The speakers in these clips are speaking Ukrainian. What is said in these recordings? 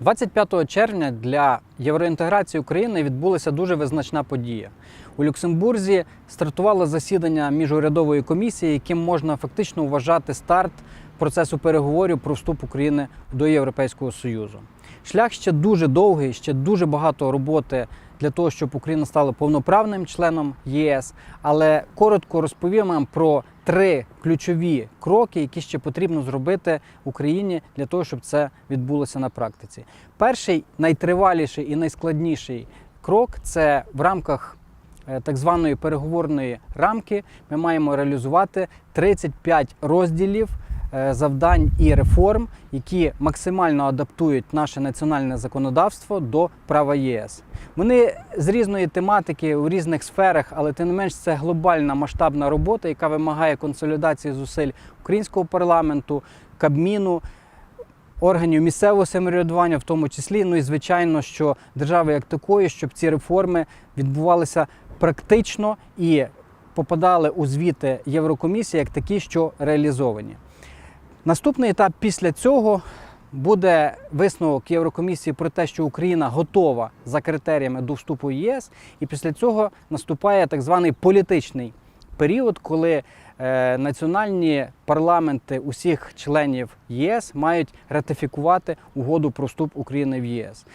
25 червня для євроінтеграції України відбулася дуже визначна подія. У Люксембурзі стартувало засідання міжурядової комісії, яким можна фактично вважати старт процесу переговорів про вступ України до Європейського Союзу. Шлях ще дуже довгий, ще дуже багато роботи для того, щоб Україна стала повноправним членом ЄС. Але коротко розповім вам про три ключові кроки, які ще потрібно зробити Україні для того, щоб це відбулося на практиці. Перший найтриваліший і найскладніший крок це в рамках е, так званої переговорної рамки. Ми маємо реалізувати 35 розділів завдань і реформ, які максимально адаптують наше національне законодавство до права ЄС. Вони з різної тематики у різних сферах, але тим не менш це глобальна масштабна робота, яка вимагає консолідації зусиль українського парламенту, Кабміну, органів місцевого самоврядування, в тому числі. Ну і звичайно, що держави як такої, щоб ці реформи відбувалися практично і попадали у звіти Єврокомісії як такі, що реалізовані. Наступний етап після цього буде висновок Єврокомісії про те, що Україна готова за критеріями до вступу в ЄС, і після цього наступає так званий політичний період, коли е, національні парламенти усіх членів єС мають ратифікувати угоду про вступ України в єС.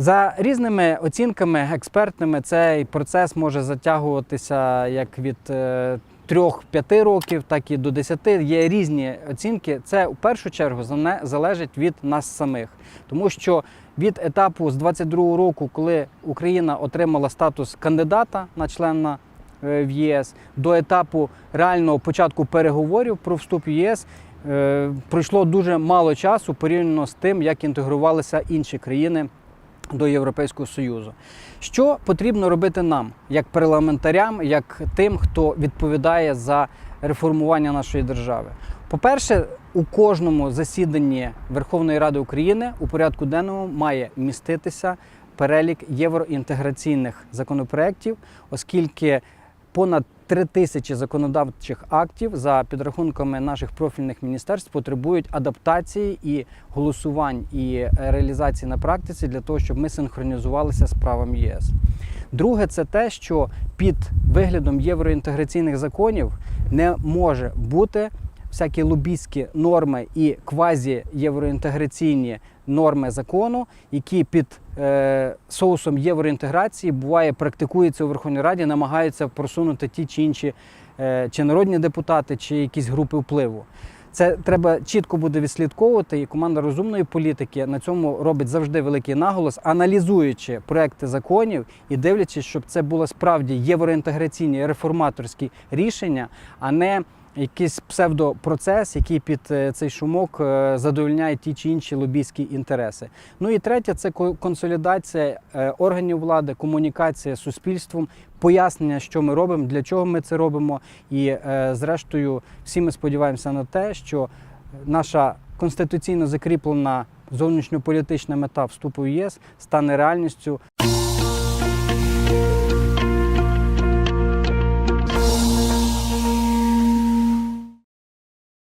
За різними оцінками експертними, цей процес може затягуватися як від е, 3-5 років, так і до 10. Є різні оцінки. Це в першу чергу залежить від нас самих, тому що від етапу з 22 року, коли Україна отримала статус кандидата на члена е, в ЄС, до етапу реального початку переговорів про вступ в ЄС. е, Пройшло дуже мало часу порівняно з тим, як інтегрувалися інші країни до Європейського Союзу. Що потрібно робити нам, як парламентарям, як тим, хто відповідає за реформування нашої держави? По-перше, у кожному засіданні Верховної Ради України у порядку денному має міститися перелік євроінтеграційних законопроєктів, оскільки понад три тисячі законодавчих актів за підрахунками наших профільних міністерств потребують адаптації і голосувань і е, реалізації на практиці для того, щоб ми синхронізувалися з правом ЄС. Друге, це те, що під виглядом євроінтеграційних законів не може бути всякі лобістські норми і квазі-євроінтеграційні норми закону, які під е, соусом євроінтеграції буває практикуються у Верховній Раді, намагаються просунути ті чи інші е, чи народні депутати, чи якісь групи впливу. Це треба чітко буде відслідковувати, і команда розумної політики на цьому робить завжди великий наголос, аналізуючи проекти законів і дивлячись, щоб це було справді євроінтеграційні реформаторські рішення, а не якийсь псевдопроцес, який під е, цей шумок е, задовольняє ті чи інші лобійські інтереси. Ну і третє це ко- консолідація е, органів влади, комунікація з суспільством, пояснення, що ми робимо, для чого ми це робимо. І зрештою, всі ми сподіваємося на те, що наша конституційно закріплена зовнішньополітична мета вступу в ЄС стане реальністю.